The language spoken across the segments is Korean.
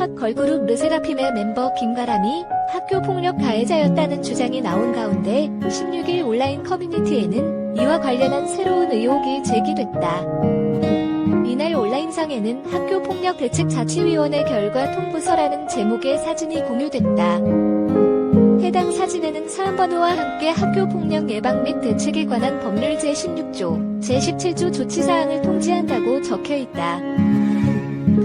후첫 걸그룹 르세라핌의 멤버 김가람이 학교 폭력 가해자였다는 주장이 나온 가운데 16일 온라인 커뮤니티에는 이와 관련한 새로운 의혹이 제기됐다. 이날 온라인상에는 학교 폭력 대책 자치위원회 결과 통보서라는 제목의 사진이 공유됐다. 해당 사진에는 사안번호와 함께 학교 폭력 예방 및 대책에 관한 법률 제16조, 제17조 조치사항을 통지한다고 적혀 있다.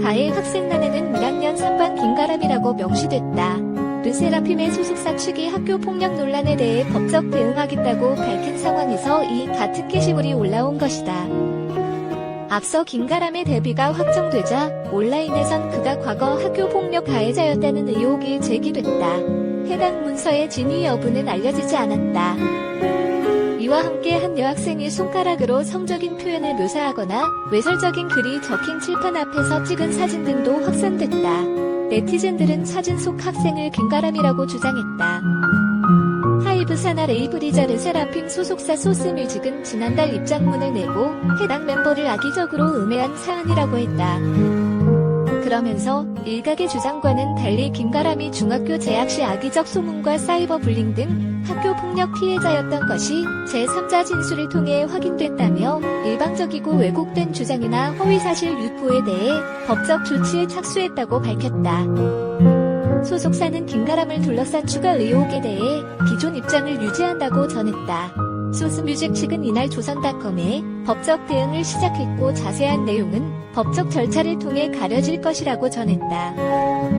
가해 학생단에는 1학년 3반 김가람이라고 명시됐다. 르세라핌의 소속사 측이 학교 폭력 논란에 대해 법적 대응하겠다고 밝힌 상황에서 이 같은 게시물이 올라온 것이다. 앞서 김가람의 데뷔가 확정되자 온라인에선 그가 과거 학교 폭력 가해자였다는 의혹이 제기됐다. 해당 문서의 진위 여부는 알려지지 않았다. 이와 함께 한 여학생이 손가락으로 성적인 표현을 묘사하거나 외설적인 글이 적힌 칠판 앞에서 찍은 사진 등도 확산됐다. 네티즌들은 사진 속 학생을 김가람이라고 주장했다. 하이브 사나 레이브리자 르 세라핌 소속사 소스뮤직은 지난달 입장문을 내고 해당 멤버를 악의적으로 음해한 사안이라고 했다. 그러면서 일각의 주장과는 달리 김가람이 중학교 재학 시 악의적 소문과 사이버 불링 등 학교 폭력 피해자였던 것이 제3자 진술을 통해 확인됐다며 일방적이고 왜곡된 주장이나 허위사실 유포에 대해 법적 조치에 착수했다고 밝혔다. 소속사는 김가람을 둘러싼 추가 의혹에 대해 기존 입장을 유지한다고 전했다. 소스뮤직 측은 이날 조선닷컴에 법적 대응을 시작했고 자세한 내용은 법적 절차를 통해 가려질 것이라고 전했다.